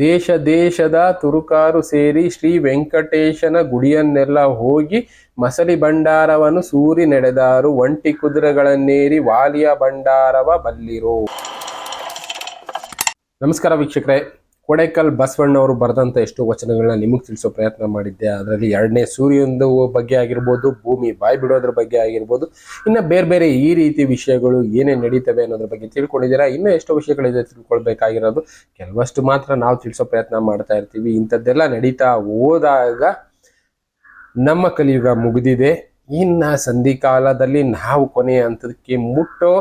ದೇಶ ದೇಶದ ತುರುಕಾರು ಸೇರಿ ಶ್ರೀ ವೆಂಕಟೇಶನ ಗುಡಿಯನ್ನೆಲ್ಲ ಹೋಗಿ ಮಸಲಿ ಭಂಡಾರವನ್ನು ಸೂರಿ ನಡೆದಾರು. ಒಂಟಿ ಕುದುರೆಗಳನ್ನೇರಿ ವಾಲಿಯ ಭಂಡಾರವ ಬಲ್ಲಿರು. ನಮಸ್ಕಾರ ವೀಕ್ಷಕರೇ. ಕೊಡೇಕಲ್ ಬಸವಣ್ಣವರು ಬರೆದಂತ ಎಷ್ಟೋ ವಚನಗಳನ್ನ ನಿಮಗೆ ತಿಳಿಸೋ ಪ್ರಯತ್ನ ಮಾಡಿದ್ದೆ. ಅದರಲ್ಲಿ ಎರಡನೇ ಸೂರ್ಯಂದು ಬಗ್ಗೆ ಆಗಿರ್ಬೋದು, ಭೂಮಿ ಬಾಯಿ ಬಿಡೋದ್ರ ಬಗ್ಗೆ ಆಗಿರ್ಬೋದು, ಇನ್ನು ಬೇರೆ ಬೇರೆ ಈ ರೀತಿ ವಿಷಯಗಳು ಏನೇನು ನಡೀತವೆ ಅನ್ನೋದ್ರ ಬಗ್ಗೆ ತಿಳ್ಕೊಂಡಿದ್ದೀರಾ? ಇನ್ನೂ ಎಷ್ಟೋ ವಿಷಯಗಳಿದೆ ತಿಳ್ಕೊಳ್ಬೇಕಾಗಿರೋದು. ಕೆಲವಷ್ಟು ಮಾತ್ರ ನಾವು ತಿಳಿಸೋ ಪ್ರಯತ್ನ ಮಾಡ್ತಾ ಇರ್ತೀವಿ. ಇಂಥದ್ದೆಲ್ಲ ನಡೀತಾ ಹೋದಾಗ ನಮ್ಮ ಕಲಿಯುಗ ಮುಗಿದಿದೆ. ಇನ್ನು ಸಂಧಿಕಾಲದಲ್ಲಿ ನಾವು ಕೊನೆಯ ಹಂತಕ್ಕೆ ಮುಟ್ಟೋ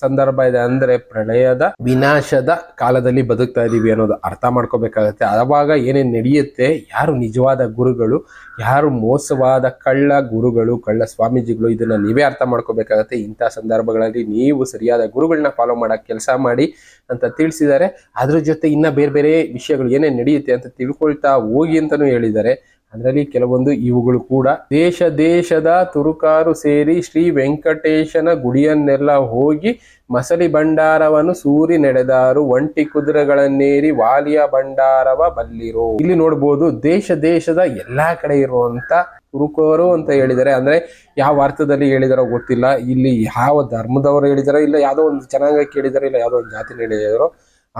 ಸಂದರ್ಭ ಇದೆ ಅಂದ್ರೆ ಪ್ರಳಯದ ವಿನಾಶದ ಕಾಲದಲ್ಲಿ ಬದುಕ್ತಾ ಇದ್ದೀವಿ ಅನ್ನೋದು ಅರ್ಥ ಮಾಡ್ಕೋಬೇಕಾಗತ್ತೆ. ಆವಾಗ ಏನೇನು ನಡೆಯುತ್ತೆ, ಯಾರು ನಿಜವಾದ ಗುರುಗಳು, ಯಾರು ಮೋಸವಾದ ಕಳ್ಳ ಗುರುಗಳು, ಕಳ್ಳ ಸ್ವಾಮೀಜಿಗಳು, ಇದನ್ನ ನೀವೇ ಅರ್ಥ ಮಾಡ್ಕೋಬೇಕಾಗತ್ತೆ. ಇಂಥ ಸಂದರ್ಭಗಳಲ್ಲಿ ನೀವು ಸರಿಯಾದ ಗುರುಗಳನ್ನ ಫಾಲೋ ಮಾಡಕ್ ಕೆಲಸ ಮಾಡಿ ಅಂತ ತಿಳಿಸಿದ್ದಾರೆ. ಅದ್ರ ಜೊತೆ ಇನ್ನ ಬೇರೆ ಬೇರೆ ವಿಷಯಗಳು ಏನೇನು ನಡೆಯುತ್ತೆ ಅಂತ ತಿಳ್ಕೊಳ್ತಾ ಹೋಗಿ ಅಂತಾನೂ ಹೇಳಿದ್ದಾರೆ. ಅದರಲ್ಲಿ ಕೆಲವೊಂದು ಇವುಗಳು ಕೂಡ. ದೇಶ ದೇಶದ ತುರುಕಾರು ಸೇರಿ ಶ್ರೀ ವೆಂಕಟೇಶನ ಗುಡಿಯನ್ನೆಲ್ಲ ಹೋಗಿ ಮಸಲಿ ಭಂಡಾರವನ್ನು ಸೂರಿ ನಡೆದಾರು. ಒಂಟಿ ಕುದುರೆಗಳನ್ನೇರಿ ವಾಲಿಯ ಭಂಡಾರವ ಬಲ್ಲಿರೋ. ಇಲ್ಲಿ ನೋಡ್ಬೋದು ದೇಶ ದೇಶದ ಎಲ್ಲಾ ಕಡೆ ಇರುವಂತ ತುರುಕರು ಅಂತ ಹೇಳಿದರೆ, ಅಂದ್ರೆ ಯಾವ ಅರ್ಥದಲ್ಲಿ ಹೇಳಿದಾರೋ ಗೊತ್ತಿಲ್ಲ. ಇಲ್ಲಿ ಯಾವ ಧರ್ಮದವರು ಹೇಳಿದಾರೋ, ಇಲ್ಲ ಯಾವುದೋ ಒಂದು ಜನಾಂಗಕ್ಕೆ ಹೇಳಿದಾರೋ, ಇಲ್ಲ ಯಾವುದೋ ಒಂದು ಜಾತಿ ಹೇಳಿದಾರೋ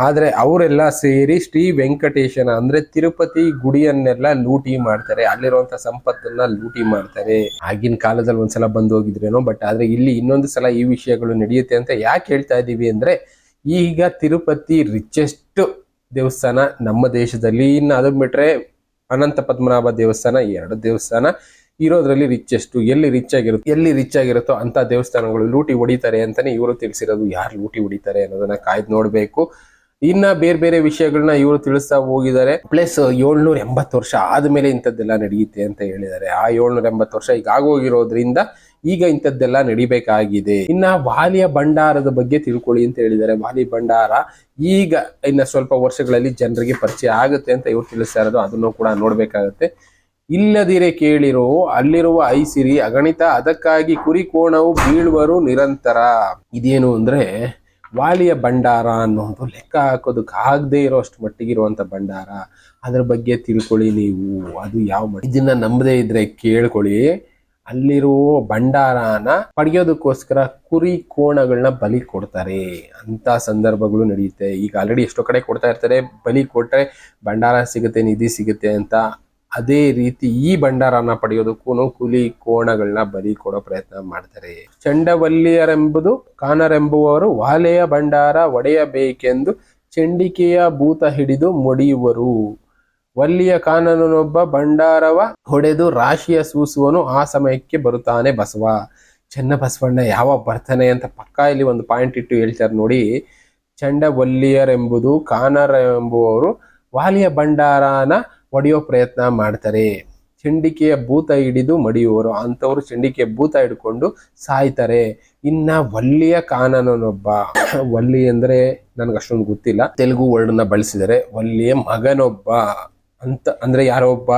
ಆದ್ರೆ ಅವರೆಲ್ಲ ಸೇರಿ ಶ್ರೀ ವೆಂಕಟೇಶನ, ಅಂದ್ರೆ ತಿರುಪತಿ ಗುಡಿಯನ್ನೆಲ್ಲ ಲೂಟಿ ಮಾಡ್ತಾರೆ. ಅಲ್ಲಿರುವಂತ ಸಂಪತ್ತನ್ನ ಲೂಟಿ ಮಾಡ್ತಾರೆ. ಆಗಿನ ಕಾಲದಲ್ಲಿ ಒಂದ್ಸಲ ಬಂದು ಹೋಗಿದ್ರೇನೋ ಬಟ್ ಆದರೆ ಇಲ್ಲಿ ಇನ್ನೊಂದು ಸಲ ಈ ವಿಷಯಗಳು ನಡೆಯುತ್ತೆ ಅಂತ ಯಾಕೆ ಹೇಳ್ತಾ ಇದ್ದೀವಿ ಅಂದ್ರೆ, ಈಗ ತಿರುಪತಿ ರಿಚೆಸ್ಟ್ ದೇವಸ್ಥಾನ ನಮ್ಮ ದೇಶದಲ್ಲಿ. ಇನ್ನು ಅದು ಬಿಟ್ರೆ ಅನಂತ ಪದ್ಮನಾಭ ದೇವಸ್ಥಾನ ಎರಡು ದೇವಸ್ಥಾನ ಇರೋದ್ರಲ್ಲಿ ರಿಚೆಸ್ಟ್ ಎಲ್ಲಿ ರಿಚ್ ಆಗಿರುತ್ತೆ, ಎಲ್ಲಿ ರಿಚ್ ಆಗಿರುತ್ತೋ ಅಂತ ದೇವಸ್ಥಾನಗಳು ಲೂಟಿ ಹೊಡಿತಾರೆ ಅಂತಾನೆ ಇವರು ತಿಳಿಸಿರೋದು. ಯಾರು ಲೂಟಿ ಹೊಡಿತಾರೆ ಅನ್ನೋದನ್ನ ಕಾಯ್ದು ನೋಡ್ಬೇಕು. ಇನ್ನ ಬೇರೆ ಬೇರೆ ವಿಷಯಗಳನ್ನ ಇವರು ತಿಳಿಸ್ತಾ ಹೋಗಿದ್ದಾರೆ. ಪ್ಲಸ್ ಏಳ್ನೂರ ಎಂಬತ್ತು ವರ್ಷ ಆದ್ಮೇಲೆ ಇಂಥದ್ದೆಲ್ಲ ನಡೆಯುತ್ತೆ ಅಂತ ಹೇಳಿದ್ದಾರೆ. ಆ ಏಳ್ನೂರ ಎಂಬತ್ತು ವರ್ಷ ಈಗ ಆಗೋಗಿರೋದ್ರಿಂದ ಈಗ ಇಂಥದ್ದೆಲ್ಲ ನಡಿಬೇಕಾಗಿದೆ. ಇನ್ನ ವಾಲಿಯ ಭಂಡಾರದ ಬಗ್ಗೆ ತಿಳ್ಕೊಳ್ಳಿ ಅಂತ ಹೇಳಿದ್ದಾರೆ. ವಾಲಿ ಭಂಡಾರ ಈಗ ಇನ್ನ ಸ್ವಲ್ಪ ವರ್ಷಗಳಲ್ಲಿ ಜನರಿಗೆ ಪರಿಚಯ ಆಗುತ್ತೆ ಅಂತ ಇವ್ರು ತಿಳಿಸ್ತಾ ಇರೋದು. ಅದನ್ನು ಕೂಡ ನೋಡ್ಬೇಕಾಗತ್ತೆ. ಇಲ್ಲದಿರೆ ಕೇಳಿರೋ ಅಲ್ಲಿರುವ ಐಸಿರಿ ಅಗಣಿತ ಅದಕ್ಕಾಗಿ ಕುರಿ ಕೋಣವು ಬೀಳುವರು ನಿರಂತರ. ಇದೇನು ಅಂದ್ರೆ ವಾಲಿಯ ಭಂಡಾರ ಅನ್ನೋದು ಲೆಕ್ಕ ಹಾಕೋದಕ್ಕೆ ಆಗದೆ ಇರೋಷ್ಟು ಮಟ್ಟಿಗಿರುವಂಥ ಭಂಡಾರ. ಅದ್ರ ಬಗ್ಗೆ ತಿಳ್ಕೊಳ್ಳಿ ನೀವು. ಅದು ಯಾವ ಮಟ್ಟ ಇದನ್ನ ನಂಬದೇ ಇದ್ರೆ ಕೇಳ್ಕೊಳ್ಳಿ. ಅಲ್ಲಿರುವ ಭಂಡಾರನ ಪಡೆಯೋದಕ್ಕೋಸ್ಕರ ಕುರಿ ಕೋಣಗಳನ್ನ ಬಲಿ ಕೊಡ್ತಾರೆ. ಅಂತ ಸಂದರ್ಭಗಳು ನಡೆಯುತ್ತೆ. ಈಗ ಆಲ್ರೆಡಿ ಎಷ್ಟೋ ಕಡೆ ಕೊಡ್ತಾ ಇರ್ತಾರೆ. ಬಲಿ ಕೊಟ್ರೆ ಭಂಡಾರ ಸಿಗುತ್ತೆ, ನಿಧಿ ಸಿಗುತ್ತೆ ಅಂತ ಅದೇ ರೀತಿ ಈ ಭಂಡಾರನ ಪಡೆಯೋದಕ್ಕೂ ಕುಲಿ ಕೋಣಗಳನ್ನ ಬಲಿ ಕೊಡೋ ಪ್ರಯತ್ನ ಮಾಡ್ತಾರೆ. ಚಂಡವಲ್ಲಿಯರೆಂಬುದು ಕಾನರೆಂಬುವವರು ವಾಲೆಯ ಭಂಡಾರ ಒಡೆಯಬೇಕೆಂದು ಚಂಡಿಕೆಯ ಭೂತ ಹಿಡಿದು ಮೊಡಿಯುವರು. ವಲ್ಲಿಯ ಕಾನನನೊಬ್ಬ ಭಂಡಾರವ ಹೊಡೆದು ರಾಶಿಯ ಸೂಸುವನು ಆ ಸಮಯಕ್ಕೆ ಬರುತ್ತಾನೆ ಬಸವ. ಚೆನ್ನ ಬಸವಣ್ಣ, ಯಾವ ಬರ್ತಾನೆ ಅಂತ ಪಕ್ಕಾ ಇಲ್ಲಿ ಒಂದು ಪಾಯಿಂಟ್ ಇಟ್ಟು ಹೇಳ್ತಾರೆ ನೋಡಿ. ಚಂಡವಲ್ಲಿಯರೆಂಬುದು ಕಾನರೆಂಬುವವರು ವಾಲಿಯ ಭಂಡಾರನ ಒಡೆಯೋ ಪ್ರಯತ್ನ ಮಾಡ್ತಾರೆ. ಚಂಡಿಕೆಯ ಭೂತ ಹಿಡಿದು ಮಡಿಯುವರು. ಅಂಥವ್ರು ಚಂಡಿಕೆಯ ಭೂತ ಹಿಡ್ಕೊಂಡು ಸಾಯ್ತಾರೆ. ಇನ್ನ ವಲ್ಲಿಯ ಕಾನನೊಬ್ಬ ವಲ್ಲಿ ಅಂದ್ರೆ ನನ್ಗೆ ಅಷ್ಟೊಂದು ಗೊತ್ತಿಲ್ಲ. ತೆಲುಗು ವರ್ಡ್ನ ಬಳಸಿದರೆ ವಲ್ಲಿಯ ಮಗನೊಬ್ಬ. ಅಂತ ಅಂದ್ರೆ ಯಾರೋ ಒಬ್ಬ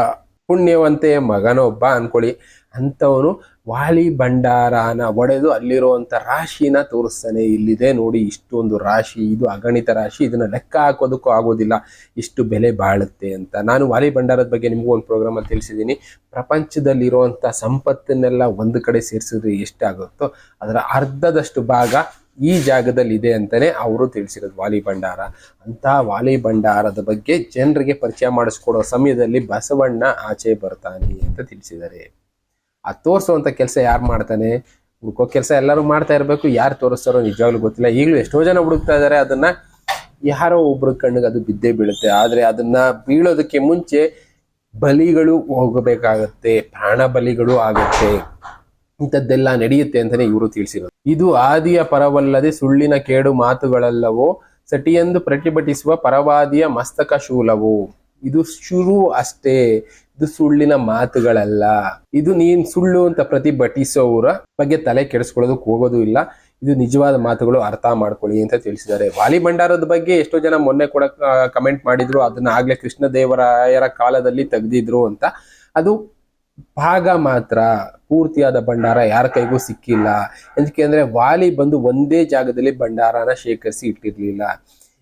ಪುಣ್ಯವಂತೆಯ ಮಗನೊಬ್ಬ ಅನ್ಕೊಳ್ಳಿ. ಅಂಥವನು ವಾಲಿ ಭಂಡಾರನ ಒಡೆದು ಅಲ್ಲಿರುವಂಥ ರಾಶಿನ ತೋರಿಸ್ತಾನೆ. ಇಲ್ಲಿದೆ ನೋಡಿ, ಇಷ್ಟೊಂದು ರಾಶಿ, ಇದು ಅಗಣಿತ ರಾಶಿ, ಇದನ್ನು ಲೆಕ್ಕ ಹಾಕೋದಕ್ಕೂ ಆಗೋದಿಲ್ಲ. ಇಷ್ಟು ಬೆಲೆ ಬಾಳುತ್ತೆ ಅಂತ. ನಾನು ವಾಲಿ ಭಂಡಾರದ ಬಗ್ಗೆ ನಿಮಗೂ ಒಂದು ಪ್ರೋಗ್ರಾಮ್ ಅಲ್ಲಿ ತಿಳಿಸಿದ್ದೀನಿ. ಪ್ರಪಂಚದಲ್ಲಿರುವಂಥ ಸಂಪತ್ತನ್ನೆಲ್ಲ ಒಂದು ಕಡೆ ಸೇರಿಸಿದ್ರೆ ಎಷ್ಟಾಗುತ್ತೋ, ಅದರ ಅರ್ಧದಷ್ಟು ಭಾಗ ಈ ಜಾಗದಲ್ಲಿ ಇದೆ ಅಂತಲೇ ಅವರು ತಿಳಿಸಿರೋದು ವಾಲಿ ಭಂಡಾರ. ಅಂತ ವಾಲಿ ಭಂಡಾರದ ಬಗ್ಗೆ ಜನರಿಗೆ ಪರಿಚಯ ಮಾಡಿಸ್ಕೊಡೋ ಸಮಯದಲ್ಲಿ ಬಸವಣ್ಣ ಆಚೆ ಬರ್ತಾನೆ ಅಂತ ತಿಳಿಸಿದ್ದಾರೆ. ಆ ತೋರಿಸುವಂತ ಕೆಲಸ ಯಾರು ಮಾಡ್ತಾನೆ? ಹುಡುಕೋ ಕೆಲಸ ಎಲ್ಲರೂ ಮಾಡ್ತಾ ಇರಬೇಕು. ಯಾರು ತೋರಿಸ್ತಾರೋ ನಿಜವಾಗ್ಲೂ ಗೊತ್ತಿಲ್ಲ. ಈಗಲೂ ಎಷ್ಟೋ ಜನ ಹುಡುಕ್ತಾ ಇದ್ದಾರೆ ಅದನ್ನ ಯಾರೋ ಒಬ್ರ ಕಣ್ಣಿಗೆ ಅದು ಬಿದ್ದೇ ಬೀಳುತ್ತೆ. ಆದ್ರೆ ಅದನ್ನ ಬೀಳೋದಕ್ಕೆ ಮುಂಚೆ ಬಲಿಗಳು ಹೋಗಬೇಕಾಗತ್ತೆ. ಪ್ರಾಣ ಬಲಿಗಳು ಆಗುತ್ತೆ. ಇಂಥದ್ದೆಲ್ಲ ನಡೆಯುತ್ತೆ ಅಂತಾನೆ ಇವರು ತಿಳಿಸಿರೋದು. ಇದು ಆದಿಯ ಪರವಲ್ಲದೆ ಸುಳ್ಳಿನ ಕೇಡು ಮಾತುಗಳಲ್ಲವೋ ಸಟಿಯೆಂದು ಪ್ರತಿಭಟಿಸುವ ಪರವಾದಿಯ ಮಸ್ತಕ ಶೂಲವು. ಇದು ಶುರು ಅಷ್ಟೇ. ಇದು ಸುಳ್ಳಿನ ಮಾತುಗಳಲ್ಲ. ಇದು ನೀನ್ ಸುಳ್ಳು ಅಂತ ಪ್ರತಿಭಟಿಸೋರ ಬಗ್ಗೆ ತಲೆ ಕೆಡಿಸ್ಕೊಳ್ಳೋದಕ್ಕೆ ಹೋಗೋದು ಇಲ್ಲ. ಇದು ನಿಜವಾದ ಮಾತುಗಳು ಅರ್ಥ ಮಾಡ್ಕೊಳ್ಳಿ ಅಂತ ತಿಳಿಸಿದ್ದಾರೆ. ವಾಲಿ ಭಂಡಾರದ ಬಗ್ಗೆ ಎಷ್ಟೋ ಜನ ಮೊನ್ನೆ ಕೂಡ ಕಮೆಂಟ್ ಮಾಡಿದ್ರು. ಅದನ್ನ ಆಗ್ಲೇ ಕೃಷ್ಣದೇವರಾಯರ ಕಾಲದಲ್ಲಿ ತೆಗೆದಿದ್ರು ಅಂತ. ಅದು ಭಾಗ ಮಾತ್ರ. ಪೂರ್ತಿಯಾದ ಭಂಡಾರ ಯಾರ ಕೈಗೂ ಸಿಕ್ಕಿಲ್ಲ. ఎందుಕೆ ಅಂದ್ರೆ ವಾಲಿ ಬಂದು ಒಂದೇ ಜಾಗದಲ್ಲಿ ಭಂಡಾರನ ಶೇಖರಿಸಿ ಇಟ್ಟಿರ್ಲಿಲ್ಲ.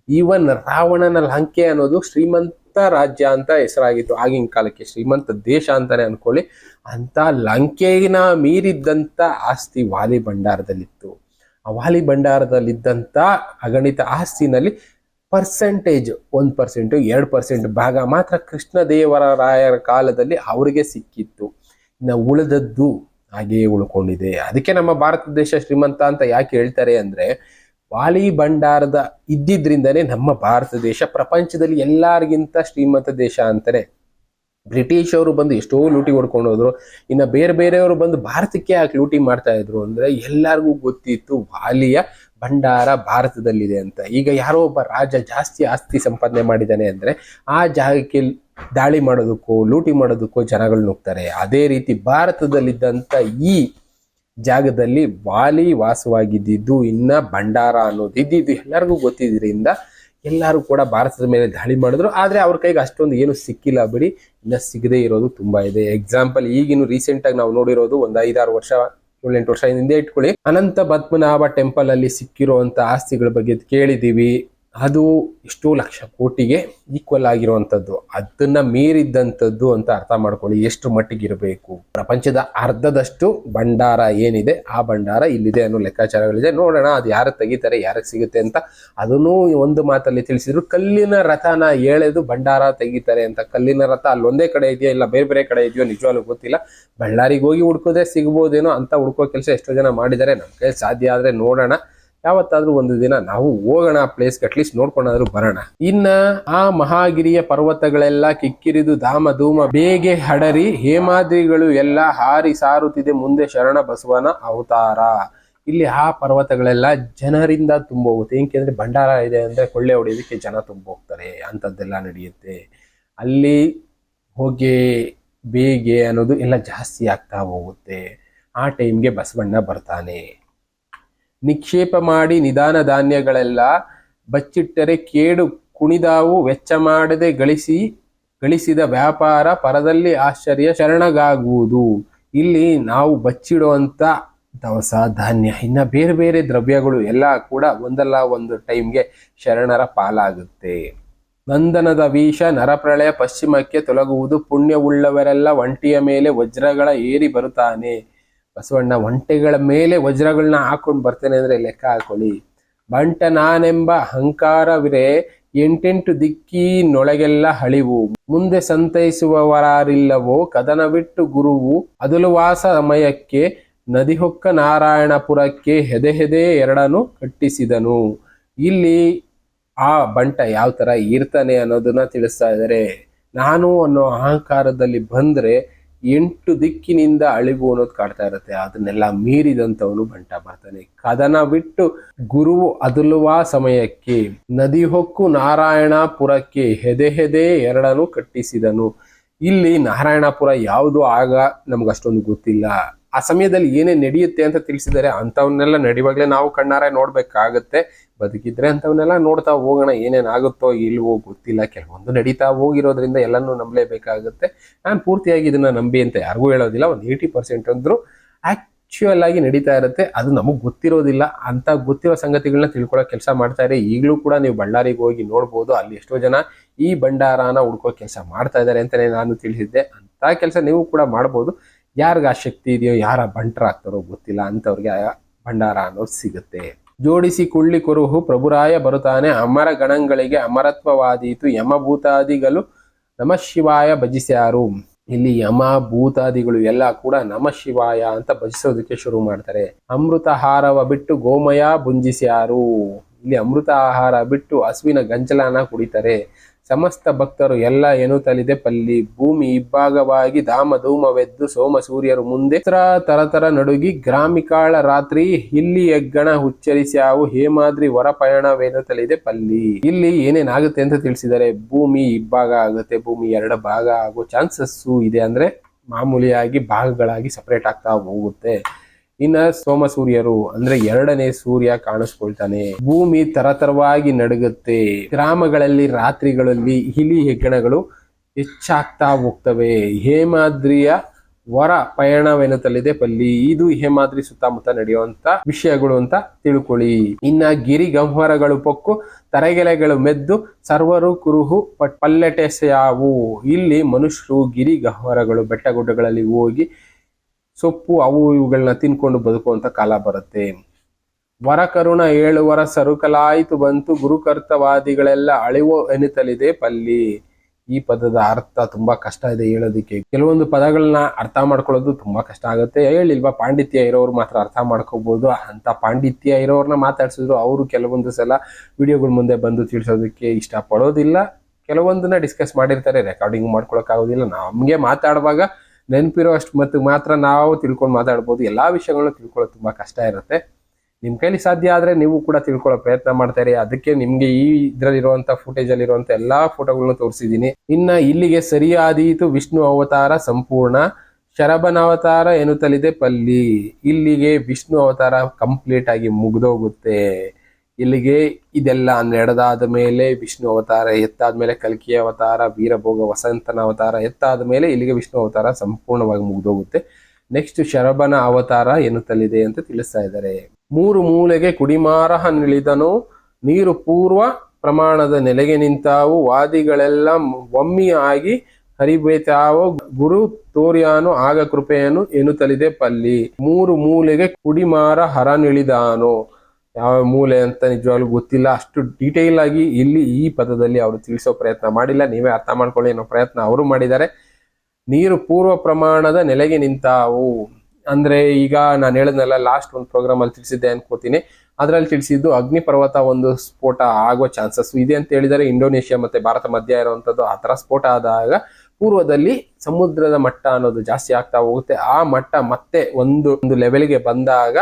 ಈವನ್ ರಾವಣನ ಲಂಕೆ ಅನ್ನೋದು ಶ್ರೀಮಂತ ಶ್ರೀಮಂತ ರಾಜ್ಯ ಅಂತ ಹೆಸರಾಗಿತ್ತು ಆಗಿನ ಕಾಲಕ್ಕೆ ಶ್ರೀಮಂತ ದೇಶ ಅಂತಾನೆ ಅನ್ಕೊಳ್ಳಿ. ಅಂತ ಲಂಕೆಗಿನ ಮೀರಿದ್ದಂತ ಆಸ್ತಿ ವಾಲಿ ಭಂಡಾರದಲ್ಲಿತ್ತು. ಆ ವಾಲಿ ಭಂಡಾರದಲ್ಲಿದ್ದಂತ ಅಗಣಿತ ಆಸ್ತಿನಲ್ಲಿ ಪರ್ಸೆಂಟೇಜ್ ಒಂದು ಪರ್ಸೆಂಟ್ ಎರಡು ಪರ್ಸೆಂಟ್ ಭಾಗ ಮಾತ್ರ ಕೃಷ್ಣದೇವರಾಯರ ಕಾಲದಲ್ಲಿ ಅವರಿಗೆ ಸಿಕ್ಕಿತ್ತು. ಇನ್ನು ಉಳಿದದ್ದು ಹಾಗೆಯೇ ಉಳ್ಕೊಂಡಿದೆ. ಅದಕ್ಕೆ ನಮ್ಮ ಭಾರತ ದೇಶ ಶ್ರೀಮಂತ ಅಂತ ಯಾಕೆ ಹೇಳ್ತಾರೆ ಅಂದ್ರೆ ವಾಲಿ ಭಂಡಾರದ ಇದ್ದಿದ್ರಿಂದನೇ ನಮ್ಮ ಭಾರತ ದೇಶ, ಪ್ರಪಂಚದಲ್ಲಿ ಎಲ್ಲರಿಗಿಂತ ಶ್ರೀಮಂತ ದೇಶ ಅಂತಾರೆ ಬ್ರಿಟಿಷ್ ಅವರು ಬಂದು ಎಷ್ಟೋ ಲೂಟಿ ಹೊಡ್ಕೊಂಡು ಹೋದ್ರು. ಇನ್ನ ಬೇರೆ ಬೇರೆಯವರು ಬಂದು ಭಾರತಕ್ಕೆ ಯಾಕೆ ಲೂಟಿ ಮಾಡ್ತಾ ಇದ್ರು ಅಂದ್ರೆ ಎಲ್ಲರಿಗೂ ಗೊತ್ತಿತ್ತು ವಾಲಿಯ ಭಂಡಾರ ಭಾರತದಲ್ಲಿದೆ ಅಂತ. ಈಗ ಯಾರೋ ಒಬ್ಬ ರಾಜ ಜಾಸ್ತಿ ಆಸ್ತಿ ಸಂಪಾದನೆ ಮಾಡಿದ್ದಾನೆ ಅಂದ್ರೆ ಆ ಜಾಗಕ್ಕೆ ದಾಳಿ ಮಾಡೋದಕ್ಕೋ, ಲೂಟಿ ಮಾಡೋದಕ್ಕೋ ಜನಗಳು ನುಗ್ತಾರೆ. ಅದೇ ರೀತಿ ಭಾರತದಲ್ಲಿದ್ದಂಥ ಈ ಜಾಗದಲ್ಲಿ ವಾಲಿ ವಾಸವಾಗಿದ್ದಿದ್ದು, ಇನ್ನ ಭಂಡಾರ ಅನ್ನೋದು ಇದ್ದಿದ್ದು ಎಲ್ಲರಿಗೂ ಗೊತ್ತಿದ್ರಿಂದ ಎಲ್ಲರೂ ಕೂಡ ಭಾರತದ ಮೇಲೆ ದಾಳಿ ಮಾಡಿದ್ರು. ಆದರೆ ಅವ್ರ ಕೈಗೆ ಅಷ್ಟೊಂದು ಏನು ಸಿಕ್ಕಿಲ್ಲ ಬಿಡಿ. ಇನ್ನ ಸಿಗದೇ ಇರೋದು ತುಂಬ ಇದೆ. ಎಕ್ಸಾಂಪಲ್ ಈಗಿನ ರೀಸೆಂಟ್ ಆಗಿ ನಾವು ನೋಡಿರೋದು ಒಂದು ಐದಾರು ವರ್ಷ, ಏಳೆಂಟು ವರ್ಷ ಹಿಂದೆ ಇಟ್ಕೊಳ್ಳಿ. ಅನಂತ ಪದ್ಮನಾಭ ಟೆಂಪಲ್ ಅಲ್ಲಿ ಸಿಕ್ಕಿರುವಂತ ಆಸ್ತಿಗಳ ಬಗ್ಗೆ ಕೇಳಿದೀವಿ ಅದು ಎಷ್ಟೋ ಲಕ್ಷ ಕೋಟಿಗೆ ಈಕ್ವಲ್ ಆಗಿರುವಂಥದ್ದು. ಅದನ್ನ ಮೀರಿದ್ದಂಥದ್ದು ಅಂತ ಅರ್ಥ ಮಾಡ್ಕೊಳ್ಳಿ. ಎಷ್ಟು ಮಟ್ಟಿಗೆ ಇರಬೇಕು ಪ್ರಪಂಚದ ಅರ್ಧದಷ್ಟು ಭಂಡಾರ ಏನಿದೆ, ಆ ಭಂಡಾರ ಇಲ್ಲಿದೆ ಅನ್ನೋ ಲೆಕ್ಕಾಚಾರಗಳಿದೆ. ನೋಡೋಣ ಅದು ಯಾರು ತೆಗಿತಾರೆ, ಯಾರಿಗೆ ಸಿಗುತ್ತೆ ಅಂತ. ಅದನ್ನು ಒಂದು ಮಾತಲ್ಲಿ ತಿಳಿಸಿದ್ರು, ಕಲ್ಲಿನ ರಥನ ಎಳೆದು ಭಂಡಾರ ತೆಗಿತಾರೆ ಅಂತ. ಕಲ್ಲಿನ ರಥ ಅಲ್ಲೊಂದೇ ಕಡೆ ಇದೆಯಾ ಇಲ್ಲ ಬೇರೆ ಬೇರೆ ಕಡೆ ಇದೆಯೋ ನಿಜವಾಗ್ಲೂ ಗೊತ್ತಿಲ್ಲ. ಬಳ್ಳಾರಿಗೆ ಹೋಗಿ ಹುಡ್ಕೋದೇ ಸಿಗ್ಬೋದೇನೋ ಅಂತ ಹುಡ್ಕೋ ಕೆಲಸ ಎಷ್ಟೋ ಜನ ಮಾಡಿದ್ದಾರೆ. ನಮ್ಗೆ ಸಾಧ್ಯ ಆದರೆ ನೋಡೋಣ. ಯಾವತ್ತಾದ್ರೂ ಒಂದು ದಿನ ನಾವು ಹೋಗೋಣ ಆ ಪ್ಲೇಸ್ಗೆ ಅಟ್ಲೀಸ್ಟ್ ನೋಡ್ಕೊಂಡಾದ್ರೂ ಬರೋಣ. ಇನ್ನ ಆ ಮಹಾಗಿರಿಯ ಪರ್ವತಗಳೆಲ್ಲ ಕಿಕ್ಕಿರಿದು ಧಾಮ ಧೂಮ ಬೇಗೆ ಹಡರಿ ಹೇಮಾದ್ರಿಗಳು ಎಲ್ಲ ಹಾರಿ ಸಾರುತ್ತಿದೆ ಮುಂದೆ ಶರಣ ಬಸವನ ಅವತಾರ. ಇಲ್ಲಿ ಆ ಪರ್ವತಗಳೆಲ್ಲ ಜನರಿಂದ ತುಂಬ ಹೋಗುತ್ತೆ ಏಕೆಂದ್ರೆ ಭಂಡಾರ ಇದೆ ಅಂದ್ರೆ ಕೊಳ್ಳೆ ಹೊಡೆಯೋದಕ್ಕೆ ಜನ ತುಂಬ ಹೋಗ್ತಾರೆ ಅಂಥದ್ದೆಲ್ಲ ನಡೆಯುತ್ತೆ. ಅಲ್ಲಿ ಹೊಗೆ, ಬೇಗೆ ಅನ್ನೋದು ಎಲ್ಲ ಜಾಸ್ತಿ ಆಗ್ತಾ ಹೋಗುತ್ತೆ. ಆ ಟೈಮ್ಗೆ ಬಸವಣ್ಣ ಬರ್ತಾನೆ. ನಿಕ್ಷೇಪ ಮಾಡಿ ನಿಧಾನ ಧಾನ್ಯಗಳೆಲ್ಲ ಬಚ್ಚಿಟ್ಟರೆ ಕೇಡು ಕುಣಿದಾವು ವೆಚ್ಚ ಮಾಡದೆ ಗಳಿಸಿ, ಗಳಿಸಿದ ವ್ಯಾಪಾರ ಪರದಲ್ಲಿ ಆಶ್ಚರ್ಯ ಶರಣಗಾಗುವುದು. ಇಲ್ಲಿ ನಾವು ಬಚ್ಚಿಡುವಂಥ ದವಸ, ಧಾನ್ಯ, ಇನ್ನು ಬೇರೆ ಬೇರೆ ದ್ರವ್ಯಗಳು ಎಲ್ಲ ಕೂಡ ಒಂದಲ್ಲ ಒಂದು ಟೈಮ್ಗೆ ಶರಣರ ಪಾಲಾಗುತ್ತೆ. ನಂದನದ ವೀಷ ನರಪ್ರಳಯ ಪಶ್ಚಿಮಕ್ಕೆ ತೊಲಗುವುದು, ಪುಣ್ಯವುಳ್ಳವರೆಲ್ಲ ಒಂಟಿಯ ಮೇಲೆ ವಜ್ರಗಳ ಏರಿ ಬರುತ್ತಾನೆ. ಬಸವಣ್ಣ ಒಂಟೆಗಳ ಮೇಲೆ ವಜ್ರಗಳನ್ನ ಹಾಕೊಂಡು ಬರ್ತೇನೆ ಅಂದ್ರೆ ಲೆಕ್ಕ ಹಾಕೊಳ್ಳಿ. ಬಂಟ ನಾನೆಂಬ ಅಹಂಕಾರವಿರೇ, ಎಂಟೆಂಟು ದಿಕ್ಕಿನೊಳಗೆಲ್ಲ ಹಳಿವು ಮುಂದೆ ಸಂತೈಸುವವರಾರಿಲ್ಲವೋ ಕದನವಿಟ್ಟು ಗುರುವು. ಅದಲುವಾಸ ಸಮಯಕ್ಕೆ, ನದಿಹೊಕ್ಕ ನಾರಾಯಣಪುರಕ್ಕೆ ಹೆದೆ ಹೆದೆ ಎರಡನ್ನು ಕಟ್ಟಿಸಿದನು. ಇಲ್ಲಿ ಆ ಬಂಟ ಯಾವ ತರ ಇರ್ತಾನೆ ಅನ್ನೋದನ್ನ ತಿಳಿಸ್ತಾ ಇದ್ದಾರೆ ನಾನು ಅನ್ನೋ ಅಹಂಕಾರದಲ್ಲಿ ಬಂದ್ರೆ ಎಂಟು ದಿಕ್ಕಿನಿಂದ ಅಳಿವು ಅನ್ನೋದು ಕಾಡ್ತಾ ಇರುತ್ತೆ. ಅದನ್ನೆಲ್ಲ ಮೀರಿದಂತವನು ಬಂಟ ಬರ್ತಾನೆ. ಕದನ ಬಿಟ್ಟು ಗುರುವು ಅದುಲುವ ಸಮಯಕ್ಕೆ ನದಿ ಹೊಕ್ಕು ನಾರಾಯಣಪುರಕ್ಕೆ ಹೆದೆ ಹೆದೆ ಎರಡನ್ನು ಕಟ್ಟಿಸಿದನು. ಇಲ್ಲಿ ನಾರಾಯಣಪುರ ಯಾವುದು ಆಗ ನಮ್ಗೆ ಅಷ್ಟೊಂದು ಗೊತ್ತಿಲ್ಲ. ಆ ಸಮಯದಲ್ಲಿ ಏನೇ ನಡೆಯುತ್ತೆ ಅಂತ ತಿಳಿಸಿದ್ದಾರೆ ಅಂಥವನ್ನೆಲ್ಲ ನಡೆಯುವಾಗಲೇ ನಾವು ಕಣ್ಣಾರೆ ನೋಡ್ಬೇಕಾಗತ್ತೆ. ಬದುಕಿದ್ರೆ ಅಂಥವನ್ನೆಲ್ಲ ನೋಡ್ತಾ ಹೋಗೋಣ, ಏನೇನಾಗುತ್ತೋ ಇಲ್ವೋ ಗೊತ್ತಿಲ್ಲ. ಕೆಲವೊಂದು ನಡೀತಾ ಹೋಗಿರೋದ್ರಿಂದ ಎಲ್ಲನೂ ನಂಬಲೇಬೇಕಾಗುತ್ತೆ. ನಾನು ಪೂರ್ತಿಯಾಗಿ ಇದನ್ನ ನಂಬಿ ಅಂತ ಯಾರಿಗೂ ಹೇಳೋದಿಲ್ಲ. ಒಂದು ಏಯ್ಟಿ ಪರ್ಸೆಂಟ್ ಅಂದ್ರು ಆಕ್ಚುಯಲ್ ಆಗಿ ನಡೀತಾ ಇರುತ್ತೆ. ಅದು ನಮಗೆ ಗೊತ್ತಿರೋದಿಲ್ಲ. ಅಂತ ಗೊತ್ತಿರೋ ಸಂಗತಿಗಳನ್ನ ತಿಳ್ಕೊಳ್ಳೋ ಕೆಲಸ ಮಾಡ್ತಾರೆ ಈಗಲೂ ಕೂಡ ನೀವು ಬಳ್ಳಾರಿಗೆ ಹೋಗಿ ನೋಡ್ಬೋದು. ಅಲ್ಲಿ ಎಷ್ಟೋ ಜನ ಈ ಭಂಡಾರನ ಹುಡ್ಕೋ ಕೆಲಸ ಮಾಡ್ತಾ ಇದ್ದಾರೆ ಅಂತಾನೆ ನಾನು ತಿಳಿಸಿದ್ದೆ. ಅಂತ ಕೆಲಸ ನೀವು ಕೂಡ ಮಾಡ್ಬೋದು. ಯಾರಿಗ ಆ ಶಕ್ತಿ ಇದೆಯೋ, ಯಾರ ಬಂಟರಾಗ್ತಾರೋ ಗೊತ್ತಿಲ್ಲ ಅಂತವ್ರಿಗೆ ಆ ಭಂಡಾರ ಅನ್ನೋದು ಸಿಗುತ್ತೆ. ಜೋಡಿಸಿ ಕುಳ್ಳಿ ಕುರುಹು ಪ್ರಭುರಾಯ ಬರುತ್ತಾನೆ. ಅಮರ ಗಣಗಳಿಗೆ ಅಮರತ್ವವಾದೀತು. ಯಮಭೂತಾದಿಗಳು ನಮ ಶಿವಾಯ ಭಜಿಸ್ಯಾರು. ಇಲ್ಲಿ ಯಮ ಭೂತಾದಿಗಳು ಎಲ್ಲ ಕೂಡ ನಮ ಶಿವಾಯ ಅಂತ ಭಜಿಸೋದಕ್ಕೆ ಶುರು ಮಾಡ್ತಾರೆ. ಅಮೃತ ಆಹಾರವ ಬಿಟ್ಟು ಗೋಮಯ ಬುಂಜಿಸ್ಯಾರು ಇಲ್ಲಿ ಅಮೃತ ಆಹಾರ ಬಿಟ್ಟು ಹಸುವಿನ ಗಂಜಲನ ಕುಡಿತಾರೆ. ಸಮಸ್ತ ಭಕ್ತರು ಎಲ್ಲ ಏನು ತಲಿದೆ ಪಲ್ಲಿ. ಭೂಮಿ ಇಬ್ಬಾಗವಾಗಿ ಧಾಮ ಧೂಮವೆದ್ದು ಸೋಮ ಸೂರ್ಯರು ಮುಂದೆ. ತರ ತರತರ ನಡುಗಿ ಗ್ರಾಮಿಕಾಳ ರಾತ್ರಿ. ಇಲ್ಲಿ ಹೆಗ್ಗಣ ಉಚ್ಚರಿಸಿ ಅವು ಹೇಮಾದ್ರಿ ಹೊರ ತಲಿದೆ ಪಲ್ಲಿ. ಇಲ್ಲಿ ಏನೇನಾಗುತ್ತೆ ಅಂತ ತಿಳಿಸಿದರೆ, ಭೂಮಿ ಇಬ್ಬಾಗ ಆಗುತ್ತೆ. ಭೂಮಿ ಎರಡು ಭಾಗ ಆಗೋ ಚಾನ್ಸಸ್ಸು ಇದೆ ಅಂದ್ರೆ ಮಾಮೂಲಿಯಾಗಿ ಭಾಗಗಳಾಗಿ ಸಪರೇಟ್ ಆಗ್ತಾ ಹೋಗುತ್ತೆ. ಇನ್ನ ಸೋಮ ಸೂರ್ಯರು ಅಂದ್ರೆ ಎರಡನೇ ಸೂರ್ಯ ಕಾಣಿಸ್ಕೊಳ್ತಾನೆ. ಭೂಮಿ ತರತರವಾಗಿ ನಡುಗುತ್ತೆ. ಗ್ರಾಮಗಳಲ್ಲಿ, ರಾತ್ರಿಗಳಲ್ಲಿ ಇಲಿ ಹೆಗ್ಗಣಗಳು ಹೆಚ್ಚಾಗ್ತಾ ಹೋಗ್ತವೆ. ಹೇಮಾದ್ರಿಯ ವರ ಪಯಣವೆನ್ನುತ್ತಲಿದೆ ಪಲ್ಲಿ. ಇದು ಹೇಮಾದ್ರಿ ಸುತ್ತಮುತ್ತ ನಡೆಯುವಂತ ವಿಷಯಗಳು ಅಂತ ತಿಳ್ಕೊಳ್ಳಿ. ಇನ್ನ ಗಿರಿ ಗಂಹರಗಳು ಪೊಕ್ಕು ತರಗೆಲೆಗಳು ಮೆದ್ದು ಸರ್ವರು ಕುರುಹು ಪಟ್- ಪಲ್ಲೆಟೆಸೆಯಾವು. ಇಲ್ಲಿ ಮನುಷ್ಯರು ಗಿರಿ ಗಹ್ವರಗಳು ಬೆಟ್ಟಗುಡ್ಡಗಳಲ್ಲಿ ಹೋಗಿ ಸೊಪ್ಪು ಅವು ಇವುಗಳನ್ನ ತಿನ್ಕೊಂಡು ಬದುಕುವಂತ ಕಾಲ ಬರುತ್ತೆ. ವರ ಕರುಣ ಏಳು ವರ ಸರುಕಲಾಯಿತು ಬಂತು ಗುರುಕರ್ತವಾದಿಗಳೆಲ್ಲ ಅಳಿವು ಎನಿತಲಿದೆ ಪಲ್ಲಿ. ಈ ಪದದ ಅರ್ಥ ತುಂಬಾ ಕಷ್ಟ ಇದೆ ಹೇಳೋದಕ್ಕೆ. ಕೆಲವೊಂದು ಪದಗಳನ್ನ ಅರ್ಥ ಮಾಡ್ಕೊಳ್ಳೋದು ತುಂಬಾ ಕಷ್ಟ ಆಗುತ್ತೆ. ಹೇಳಿಲ್ವಾ, ಪಾಂಡಿತ್ಯ ಇರೋರು ಮಾತ್ರ ಅರ್ಥ ಮಾಡ್ಕೋಬಹುದು ಅಂತ ಪಾಂಡಿತ್ಯ ಇರೋರ್ನ ಮಾತಾಡ್ಸಿದ್ರು ಅವರು ಕೆಲವೊಂದು ಸಲ ವಿಡಿಯೋಗಳ ಮುಂದೆ ಬಂದು ತಿಳಿಸೋದಕ್ಕೆ ಇಷ್ಟಪಡೋದಿಲ್ಲ. ಕೆಲವೊಂದನ್ನ ಡಿಸ್ಕಸ್ ಮಾಡಿರ್ತಾರೆ ರೆಕಾರ್ಡಿಂಗ್ ಮಾಡ್ಕೊಳಕ್ ಆಗೋದಿಲ್ಲ ನಮ್ಗೆ ಮಾತಾಡುವಾಗ ನೆನಪಿರೋ ಅಷ್ಟು ಮತ್ತು ಮಾತ್ರ ನಾವು ತಿಳ್ಕೊಂಡು ಮಾತಾಡ್ಬೋದು. ಎಲ್ಲಾ ವಿಷಯಗಳನ್ನ ತಿಳ್ಕೊಳ್ಳೋದು ತುಂಬಾ ಕಷ್ಟ ಇರುತ್ತೆ. ನಿಮ್ಮ ಕೈಲಿ ಸಾಧ್ಯ ಆದ್ರೆ ನೀವು ಕೂಡ ತಿಳ್ಕೊಳ್ಳೋ ಪ್ರಯತ್ನ ಮಾಡ್ತಾರೆ ಅದಕ್ಕೆ ನಿಮಗೆ ಈ ಇದರಲ್ಲಿರುವಂಥ ಫುಟೇಜಲ್ಲಿರುವಂಥ ಎಲ್ಲ ಎಲ್ಲಾ ಫೋಟೋಗಳನ್ನ ತೋರಿಸಿದ್ದೀನಿ. ಇನ್ನ ಇಲ್ಲಿಗೆ ಸರಿಯಾದೀತು ವಿಷ್ಣು ಅವತಾರ ಸಂಪೂರ್ಣ. ಶರಭನ ಅವತಾರ ಎನ್ನುತ್ತಲಿದೆ ಪಲ್ಲಿ. ಇಲ್ಲಿಗೆ ವಿಷ್ಣು ಅವತಾರ ಕಂಪ್ಲೀಟ್ ಆಗಿ ಮುಗ್ದೋಗುತ್ತೆ. ಇಲ್ಲಿಗೆ ಇದೆಲ್ಲ ನಡೆದಾದ ಮೇಲೆ ವಿಷ್ಣು ಅವತಾರ, ಎತ್ತಾದ ಮೇಲೆ ಕಲ್ಕಿಯ ಅವತಾರ, ವೀರಭೋಗ ವಸಂತನ ಅವತಾರ, ಎತ್ತಾದ ಮೇಲೆ ಇಲ್ಲಿಗೆ ವಿಷ್ಣು ಅವತಾರ ಸಂಪೂರ್ಣವಾಗಿ ಮುಗಿದೋಗುತ್ತೆ. ನೆಕ್ಸ್ಟ್ ಶರಬನ ಅವತಾರ ಎನ್ನುತ್ತಲಿದೆ ಅಂತ ತಿಳಿಸ್ತಾ ಇದ್ದಾರೆ. ಮೂರು ಮೂಲೆಗೆ ಕುಡಿಮಾರಹ ನಿಳಿದನು, ನೀರು ಪೂರ್ವ ಪ್ರಮಾಣದ ನೆಲೆಗೆ ನಿಂತಾವು, ವಾದಿಗಳೆಲ್ಲ ಒಮ್ಮಿ ಆಗಿ ಹರಿಬೇತಾವೋ, ಗುರು ತೋರ್ಯಾನು, ಆಗ ಕೃಪೆಯನ್ನು ಎನ್ನುತ್ತಲಿದೆ ಪಲ್ಲಿ. ಮೂರು ಮೂಲೆಗೆ ಕುಡಿಮಾರ ಹರನಿಳಿದಾನು ಯಾವ ಮೂಲೆ ಅಂತ ನಿಜವಾಗ್ಲೂ ಗೊತ್ತಿಲ್ಲ. ಅಷ್ಟು ಡೀಟೇಲ್ ಆಗಿ ಇಲ್ಲಿ ಈ ಪದದಲ್ಲಿ ಅವರು ತಿಳಿಸೋ ಪ್ರಯತ್ನ ಮಾಡಿಲ್ಲ. ನೀವೇ ಅರ್ಥ ಮಾಡ್ಕೊಳ್ಳಿ ಅನ್ನೋ ಪ್ರಯತ್ನ ಅವರು ಮಾಡಿದ್ದಾರೆ. ನೀರು ಪೂರ್ವ ಪ್ರಮಾಣದ ನೆಲೆಗೆ ನಿಂತಾವು. ಅಂದ್ರೆ ಈಗ ನಾನು ಹೇಳದ್ನಲ್ಲ ಲಾಸ್ಟ್ ಒಂದು ಪ್ರೋಗ್ರಾಮ್ ಅಲ್ಲಿ ತಿಳಿಸಿದ್ದೆ ಅನ್ಕೋತೀನಿ. ಅದ್ರಲ್ಲಿ ತಿಳಿಸಿದ್ದು ಅಗ್ನಿ ಪರ್ವತ ಒಂದು ಸ್ಫೋಟ ಆಗೋ ಚಾನ್ಸಸ್ ಇದೆ ಅಂತ ಹೇಳಿದರೆ ಇಂಡೋನೇಷ್ಯಾ ಮತ್ತೆ ಭಾರತ ಮಧ್ಯ ಇರುವಂತದ್ದು ಆ ತರ ಸ್ಫೋಟ ಆದಾಗ ಪೂರ್ವದಲ್ಲಿ ಸಮುದ್ರದ ಮಟ್ಟ ಅನ್ನೋದು ಜಾಸ್ತಿ ಆಗ್ತಾ ಹೋಗುತ್ತೆ. ಆ ಮಟ್ಟ ಮತ್ತೆ ಒಂದು ಒಂದು ಲೆವೆಲ್ಗೆ ಬಂದಾಗ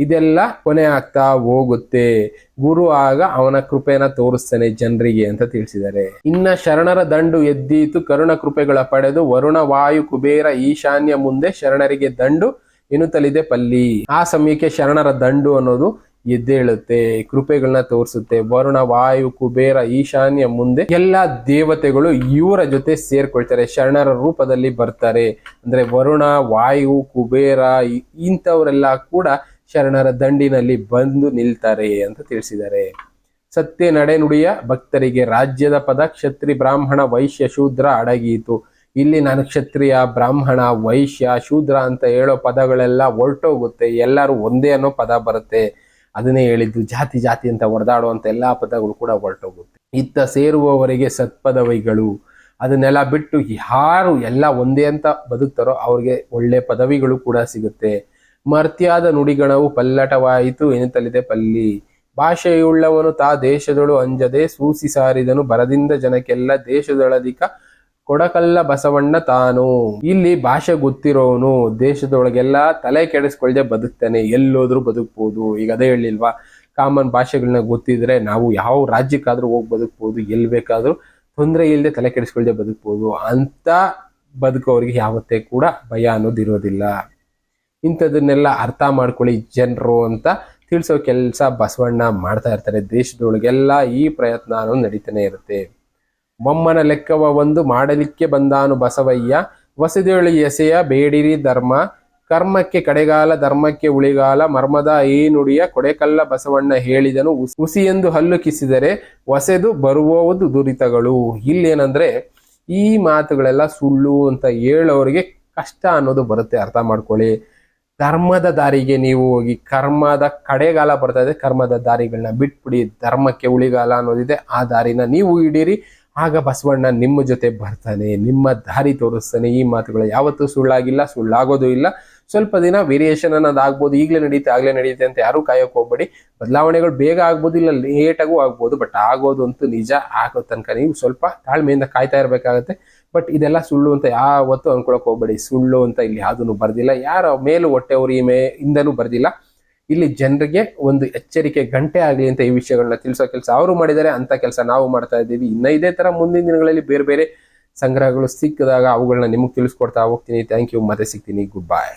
ಇದೆಲ್ಲ ಕೊನೆ ಆಗ್ತಾ ಹೋಗುತ್ತೆ. ಗುರು ಆಗ ಅವನ ಕೃಪೆನ ತೋರಿಸ್ತಾನೆ ಜನರಿಗೆ ಅಂತ ತಿಳಿಸಿದ್ದಾರೆ. ಇನ್ನ ಶರಣರ ದಂಡು ಎದ್ದೀತು, ಕರುಣ ಕೃಪೆಗಳ ಪಡೆದು ವರುಣ, ವಾಯು, ಕುಬೇರ, ಈಶಾನ್ಯ ಮುಂದೆ ಶರಣರಿಗೆ ದಂಡು ಎನ್ನುತ್ತಲಿದೆ ಪಲ್ಲಿ. ಆ ಸಮಯಕ್ಕೆ ಶರಣರ ದಂಡು ಅನ್ನೋದು ಎದ್ದೇಳುತ್ತೆ, ಕೃಪೆಗಳನ್ನ ತೋರಿಸುತ್ತೆ. ವರುಣ, ವಾಯು, ಕುಬೇರ, ಈಶಾನ್ಯ ಮುಂದೆ ಎಲ್ಲಾ ದೇವತೆಗಳು ಇವರ ಜೊತೆ ಸೇರ್ಕೊಳ್ತಾರೆ, ಶರಣರ ರೂಪದಲ್ಲಿ ಬರ್ತಾರೆ. ಅಂದ್ರೆ ವರುಣ, ವಾಯು, ಕುಬೇರ ಇಂಥವರೆಲ್ಲ ಕೂಡ ಶರಣರ ದಂಡಿನಲ್ಲಿ ಬಂದು ನಿಲ್ತಾರೆ ಅಂತ ತಿಳಿಸಿದ್ದಾರೆ. ಸತ್ಯ ನಡೆನುಡಿಯ ಭಕ್ತರಿಗೆ ರಾಜ್ಯದ ಪದ ಕ್ಷತ್ರಿ ಬ್ರಾಹ್ಮಣ ವೈಶ್ಯ ಶೂದ್ರ ಅಡಗಿಯಿತು. ಇಲ್ಲಿ ನಾನು ಕ್ಷತ್ರಿಯ, ಬ್ರಾಹ್ಮಣ, ವೈಶ್ಯ, ಶೂದ್ರ ಅಂತ ಹೇಳೋ ಪದಗಳೆಲ್ಲ ಹೊರಟೋಗುತ್ತೆ. ಎಲ್ಲರೂ ಒಂದೇ ಅನ್ನೋ ಪದ ಬರುತ್ತೆ. ಅದನ್ನೇ ಹೇಳಿದ್ದು ಜಾತಿ ಜಾತಿ ಅಂತ ಹೊಡೆದಾಡುವಂಥ ಎಲ್ಲ ಪದಗಳು ಕೂಡ ಹೊರಟೋಗುತ್ತೆ. ಇತ್ತ ಸೇರುವವರಿಗೆ ಸತ್ಪದವಿಗಳು. ಅದನ್ನೆಲ್ಲ ಬಿಟ್ಟು ಯಾರು ಎಲ್ಲ ಒಂದೇ ಅಂತ ಬದುಕ್ತಾರೋ ಅವ್ರಿಗೆ ಒಳ್ಳೆ ಪದವಿಗಳು ಕೂಡ ಸಿಗುತ್ತೆ. ಮರ್ತ್ಯಾದ ನುಡಿಗಣವು ಪಲ್ಲಟವಾಯಿತು ಎನ್ನುತ್ತಲಿದೆ ಪಲ್ಲಿ. ಭಾಷೆಯುಳ್ಳವನು ತಾ ದೇಶದೊಳು ಅಂಜದೆ ಸೂಸಿ ಸಾರಿದನು ಬರದಿಂದ ಜನಕ್ಕೆಲ್ಲ ದೇಶದೊಳದಿಕ ಕೊಡಕಲ್ಲ ಬಸವಣ್ಣ ತಾನು. ಇಲ್ಲಿ ಭಾಷೆ ಗೊತ್ತಿರೋನು, ದೇಶದೊಳಗೆಲ್ಲ ತಲೆ ಕೆಡಿಸ್ಕೊಳ್ದೆ ಬದುಕ್ತಾನೆ, ಎಲ್ಲೋದ್ರೂ ಬದುಕ್ಬೋದು. ಈಗ ಅದೇ ಹೇಳಿಲ್ವಾ, ಕಾಮನ್ ಭಾಷೆಗಳನ್ನ ಗೊತ್ತಿದ್ರೆ ನಾವು ಯಾವ ರಾಜ್ಯಕ್ಕಾದ್ರೂ ಹೋಗಿ ಬದುಕ್ಬೋದು ಎಲ್ಲಿ ಬೇಕಾದ್ರೂ ತೊಂದರೆ ಇಲ್ಲದೆ ತಲೆ ಕೆಡಿಸ್ಕೊಳ್ದೆ ಬದುಕ್ಬೋದು. ಅಂತ ಬದುಕೋರಿಗೆ ಯಾವತ್ತೇ ಕೂಡ ಭಯ ಅನ್ನೋದಿರೋದಿಲ್ಲ. ಇಂಥದನ್ನೆಲ್ಲ ಅರ್ಥ ಮಾಡ್ಕೊಳ್ಳಿ ಜನರು ಅಂತ ತಿಳಿಸೋ ಕೆಲಸ ಬಸವಣ್ಣ ಮಾಡ್ತಾ ಇರ್ತಾರೆ. ದೇಶದೊಳಗೆಲ್ಲ ಈ ಪ್ರಯತ್ನ ನಡೀತಾನೆ ಇರುತ್ತೆ. ಮೊಮ್ಮನ ಲೆಕ್ಕವ ಒಂದು ಮಾಡಲಿಕ್ಕೆ ಬಂದಾನು ಬಸವಯ್ಯ. ವಸದಿಯೊಳಿ ಎಸೆಯ ಬೇಡಿರಿ ಧರ್ಮ. ಕರ್ಮಕ್ಕೆ ಕಡೆಗಾಲ, ಧರ್ಮಕ್ಕೆ ಉಳಿಗಾಲ. ಮರ್ಮದ ಈ ನುಡಿಯ ಕೊಡೆಕಲ್ಲ ಬಸವಣ್ಣ ಹೇಳಿದನು. ಎಂದು ಹಲ್ಲು ಕಿಸಿದರೆ ಹೊಸೆದು ಬರುವುದು ದುರಿತಗಳು. ಇಲ್ಲೇನಂದ್ರೆ ಈ ಮಾತುಗಳೆಲ್ಲ ಸುಳ್ಳು ಅಂತ ಹೇಳೋರಿಗೆ ಕಷ್ಟ ಅನ್ನೋದು ಬರುತ್ತೆ. ಅರ್ಥ ಮಾಡ್ಕೊಳ್ಳಿ. ಧರ್ಮದ ದಾರಿಗೆ ನೀವು ಹೋಗಿ ಕರ್ಮದ ಕಡೆಗಾಲ ಬರ್ತಾ ಇದೆ, ಕರ್ಮದ ದಾರಿಗಳನ್ನ ಬಿಟ್ಬಿಡಿ, ಧರ್ಮಕ್ಕೆ ಉಳಿಗಾಲ ಅನ್ನೋದಿದೆ, ಆ ದಾರಿನ ನೀವು ಹಿಡೀರಿ ಆಗ ಬಸವಣ್ಣ ನಿಮ್ಮ ಜೊತೆ ಬರ್ತಾನೆ, ನಿಮ್ಮ ದಾರಿ ತೋರಿಸ್ತಾನೆ. ಈ ಮಾತುಗಳು ಯಾವತ್ತೂ ಸುಳ್ಳಾಗಿಲ್ಲ, ಸುಳ್ಳಾಗೋದು ಇಲ್ಲ. ಸ್ವಲ್ಪ ದಿನ ವೇರಿಯೇಷನ್ ಅನ್ನೋದು ಆಗ್ಬೋದು, ಈಗಲೇ ನಡೀತೆ, ಆಗ್ಲೇ ನಡೀತೆ ಅಂತ ಯಾರು ಕಾಯೋಕೆ ಹೋಗ್ಬೇಡಿ. ಬದಲಾವಣೆಗಳು ಬೇಗ ಆಗ್ಬೋದು, ಇಲ್ಲ ಲೇಟಾಗೂ ಆಗ್ಬೋದು ಬಟ್ ಆಗೋದು ಅಂತೂ ನಿಜ ಆಗೋ ತನಕ ನೀವು ಸ್ವಲ್ಪ ತಾಳ್ಮೆಯಿಂದ ಕಾಯ್ತಾ ಇರಬೇಕಾಗತ್ತೆ. ಬಟ್ ಇದೆಲ್ಲ ಸುಳ್ಳು ಅಂತ ಯಾವತ್ತೂ ಅನ್ಕೊಳಕ್ ಹೋಗ್ಬೇಡಿ. ಸುಳ್ಳು ಅಂತ ಇಲ್ಲಿ ಯಾವುದೂ ಬರ್ದಿಲ್ಲ. ಯಾರ ಮೇಲೂ ಹೊಟ್ಟೆ ಮೇ ಇಂದನೂ ಬರ್ದಿಲ್ಲ. ಇಲ್ಲಿ ಜನರಿಗೆ ಒಂದು ಎಚ್ಚರಿಕೆ ಗಂಟೆ ಆಗಲಿ ಅಂತ ಈ ವಿಷಯಗಳನ್ನ ತಿಳಿಸೋ ಕೆಲಸ ಅವರು ಮಾಡಿದ್ದಾರೆ, ಅಂತ ಕೆಲಸ ನಾವು ಮಾಡ್ತಾ ಇದ್ದೀವಿ. ಇನ್ನ ಇದೇ ತರ ಮುಂದಿನ ದಿನಗಳಲ್ಲಿ ಬೇರೆ ಬೇರೆ ಸಂಗ್ರಹಗಳು ಸಿಕ್ಕಿದಾಗ ಅವುಗಳನ್ನ ನಿಮಗೆ ತಿಳಿಸ್ಕೊಡ್ತಾ ಹೋಗ್ತೀನಿ. ಥ್ಯಾಂಕ್ ಯು ಮತ್ತೆ ಸಿಗ್ತೀನಿ. Good bye